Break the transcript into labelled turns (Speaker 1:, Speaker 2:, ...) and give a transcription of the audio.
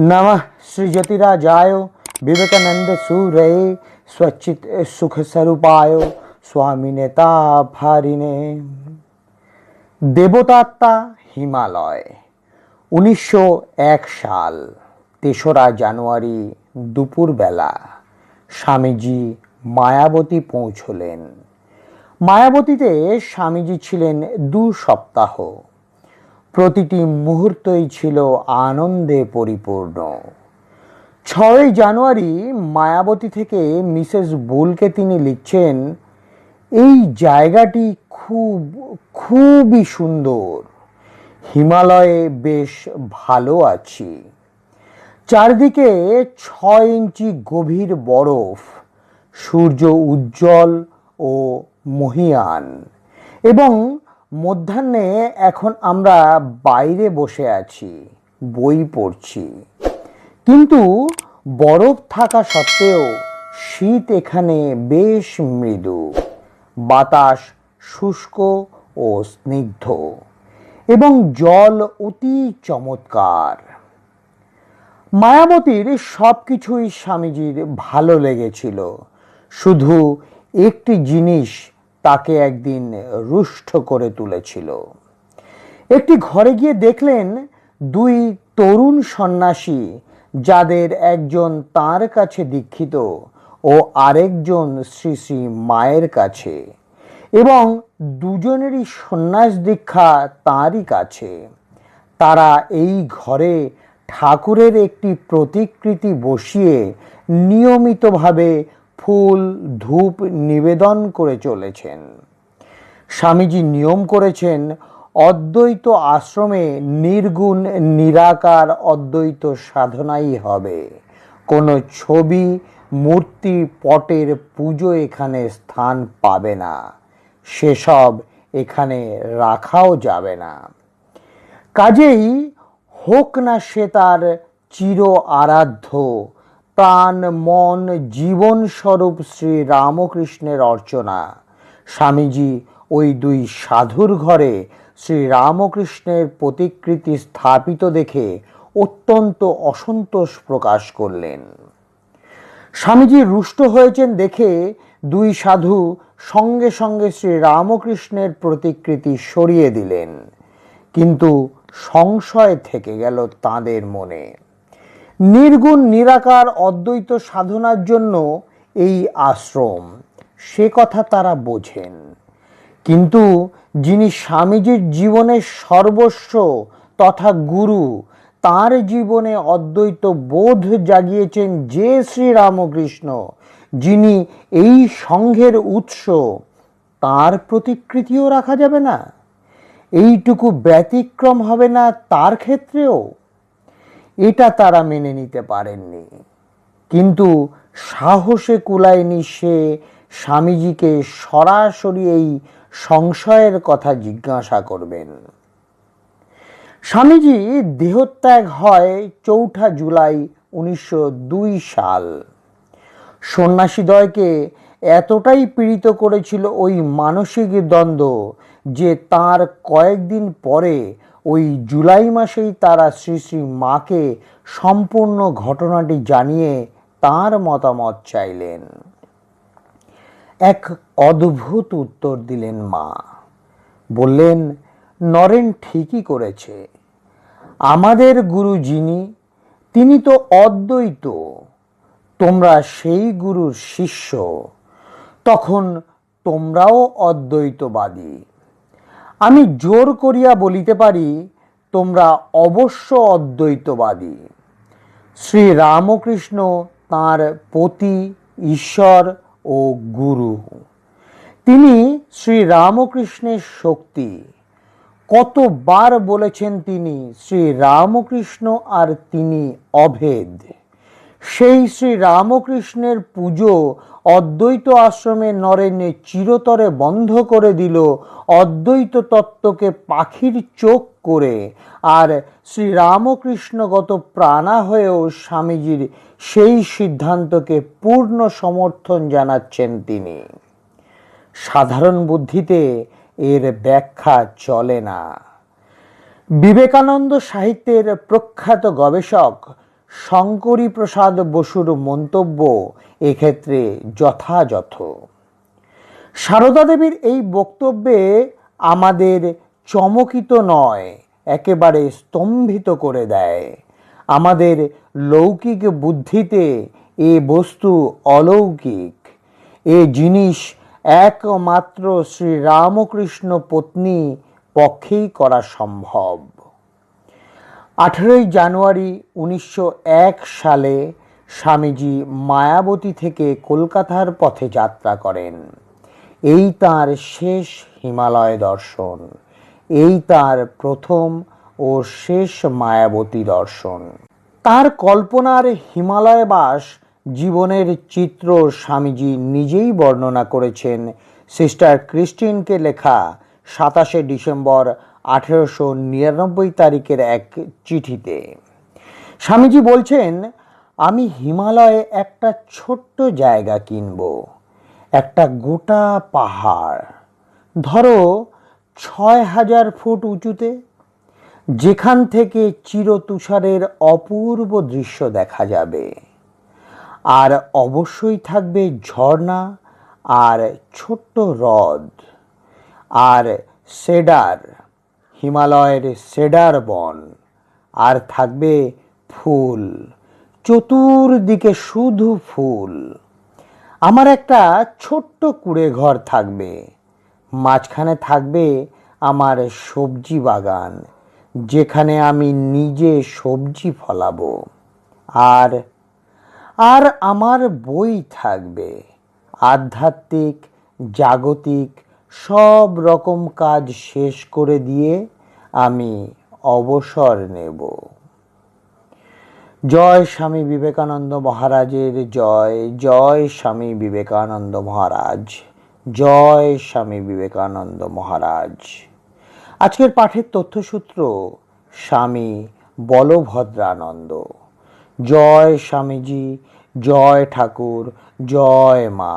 Speaker 1: नमः श्रीज्योतिराजाय विवेकानंद सूरये स्वच्चित सुख स्वरूपाय স্বামী নেতা ভারিনে দেবতাত্মা হিমালয় উনিশশো এক সাল তেসরা জানুয়ারি দুপুরবেলা স্বামীজি মায়াবতী পৌঁছলেন মায়াবতীতে স্বামীজি ছিলেন দু সপ্তাহ প্রতিটি মুহূর্তই ছিল আনন্দে পরিপূর্ণ। ছয়ই জানুয়ারি মায়াবতী থেকে মিসেস বুলকে তিনি লিখছেন, এই জায়গাটি খুব, খুবই সুন্দর। হিমালয়ে বেশ ভালো আছি। চারদিকে ছয় ইঞ্চি গভীর বরফ, সূর্য উজ্জ্বল ও মহিয়ান এবং মধ্যাহ্নে এখন আমরা বাইরে বসে আছি, বই পড়ছি। কিন্তু বরফ থাকা সত্ত্বেও শীত এখানে বেশ মৃদু। বাতাস শুষ্ক ও স্নিগ্ধ এবং জল অতি চমৎকার। মায়াবতীর সব কিছুই স্বামীজির ভালো লেগেছিল। শুধু একটি জিনিস তাকে একদিন রুষ্ট করে তুলেছিল। একটি ঘরে গিয়ে দেখলেন দুই তরুণ সন্ন্যাসী, যাদের একজন তার কাছে দীক্ষিত ও আরেকজন শ্রী শ্রী মায়ের কাছে এবং দুজনেরই সন্ন্যাস দীক্ষা তাঁরই কাছে। তারা এই ঘরে ঠাকুরের একটি প্রতিকৃতি বসিয়ে নিয়মিতভাবে ফুল, ধূপ নিবেদন করে চলেছেন। স্বামীজি নিয়ম করেছেন, অদ্বৈত আশ্রমে নির্গুণ, নিরাকার অদ্বৈত সাধনাই হবে। কোনো ছবি, মূর্তি, পটের পুজো এখানে স্থান পাবে না। সেসব এখানে রাখাও যাবে না। কাজেই হোক না সে তার চির আরাধ্য প্রাণ, মন, জীবন স্বরূপ শ্রী রামকৃষ্ণের অর্চনা। স্বামীজি ওই দুই সাধুর ঘরে শ্রী রামকৃষ্ণের প্রতিকৃতি স্থাপিত দেখে অত্যন্ত অসন্তোষ প্রকাশ করলেন। স্বামীজি রুষ্ট হয়েছেন দেখে দুই সাধু সঙ্গে সঙ্গে শ্রী রামকৃষ্ণের প্রতিকৃতি সরিয়ে দিলেন। কিন্তু সংশয় থেকে গেল তাদের মনে। নির্গুণ, নিরাকার, অদ্বৈত সাধনার জন্য এই আশ্রম। সে কথা তারা বোঝেন। কিন্তু যিনি স্বামীজির জীবনের সর্বস্ব তথা গুরু, তার জীবনে অদ্বৈত বোধ জাগিয়েছেন যে শ্রীরামকৃষ্ণ যিনি এই সংঘের উৎস, তার প্রতিকৃতিও রাখা যাবে না। এইটুকু ব্যতিক্রম হবে না তার ক্ষেত্রেও। এটা তারা মেনে নিতে পারেননি। কিন্তু সাহসে কুলায়নি সে, স্বামীজিকে সরাসরি এই সংশয়ের কথা জিজ্ঞাসা করবেন। স্বামীজি দেহত্যাগ হয় চৌঠা জুলাই উনিশশো দুই সাল। সন্ন্যাসীদ্বয়কে এতটাই পীড়িত করেছিল ওই মানসিক দ্বন্দ্ব যে তার কয়েকদিন পরে ওই জুলাই মাসেই তারা শ্রী শ্রী মাকে সম্পূর্ণ ঘটনাটি জানিয়ে তার মতামত চাইলেন। এক অদ্ভুত উত্তর দিলেন মা। বললেন, নরেন ঠিকই করেছে। আমাদের গুরু যিনি তিনি তো অদ্বৈত। তোমরা সেই গুরুর শিষ্য। তখন তোমরাও অদ্বৈতবাদী। আমি জোর করিয়া বলিতে পারি, তোমরা অবশ্য অদ্বৈতবাদী। শ্রী রামকৃষ্ণ তাঁর পতি, ঈশ্বর ও গুরু। তিনি শ্রী রামকৃষ্ণের শক্তি। কতবার বলেছেন তিনি, শ্রী রামকৃষ্ণ আর তিনি অভেদ সেই শ্রী রামকৃষ্ণের পুজো অদ্বৈত আশ্রমে নরেনে চিরতরে বন্ধ করে দিল অদ্বৈত তত্ত্বকে পাখির চোখ করে। আর শ্রী রামকৃষ্ণগত প্রাণা হয়েও স্বামীজির সেই সিদ্ধান্তকে পূর্ণ সমর্থন জানাচ্ছেন তিনি। সাধারণ বুদ্ধিতে এর ব্যাখ্যা চলে না। বিবেকানন্দ সাহিত্যের প্রখ্যাত গবেষক শঙ্করী প্রসাদ বসুর মন্তব্য এক্ষেত্রে যথাযথ। সারদা দেবীর এই বক্তব্যে আমাদের চমকিত নয়, একেবারে স্তম্ভিত করে দেয়। আমাদের লৌকিক বুদ্ধিতে এ বস্তু অলৌকিক। এ জিনিস একমাত্র শ্রীরামকৃষ্ণ পত্নী পক্ষেই করা সম্ভব। আঠেরোই জানুয়ারি উনিশশো এক সালে স্বামীজি মায়াবতী থেকে কলকাতার পথে যাত্রা করেন। এই তার শেষ হিমালয় দর্শন, এই তার প্রথম ও শেষ মায়াবতী দর্শন। তার কল্পনার হিমালয় বাস জীবনের চিত্র স্বামীজি নিজেই বর্ণনা করেছেন। সিস্টার ক্রিস্টিনকে লেখা সাতাশে ডিসেম্বর আঠেরোশো নিরানব্বই তারিখের এক চিঠিতে। স্বামীজি বলছেন, আমি হিমালয়ে একটা ছোট্ট জায়গা কিনব। একটা গোটা পাহাড়। ধরো ছয় হাজার ফুট উঁচুতে। যেখান থেকে চিরতুষারের অপূর্ব দৃশ্য দেখা যাবে। আর অবশ্যই থাকবে ঝর্ণা আর ছোট্ট হ্রদ আর সেডার। হিমালয়ের সেডার বন। আর থাকবে ফুল। চতুর্দিকে শুধু ফুল। আমার একটা ছোট্ট কুড়ে ঘর থাকবে। মাঝখানে থাকবে আমার সবজি বাগান, যেখানে আমি নিজে সবজি ফলাবো। আর আর আমার বই থাকবে। আধ্যাত্মিক, জাগতিক সব রকম কাজ শেষ করে দিয়ে আমি অবসর নেব। জয় স্বামী বিবেকানন্দ মহারাজের জয় জয় স্বামী বিবেকানন্দ মহারাজ, জয় স্বামী বিবেকানন্দ মহারাজ। আজকের পাঠের তথ্যসূত্র, স্বামী বলভদ্রানন্দ। জয় স্বামীজি, জয় ঠাকুর, জয় মা।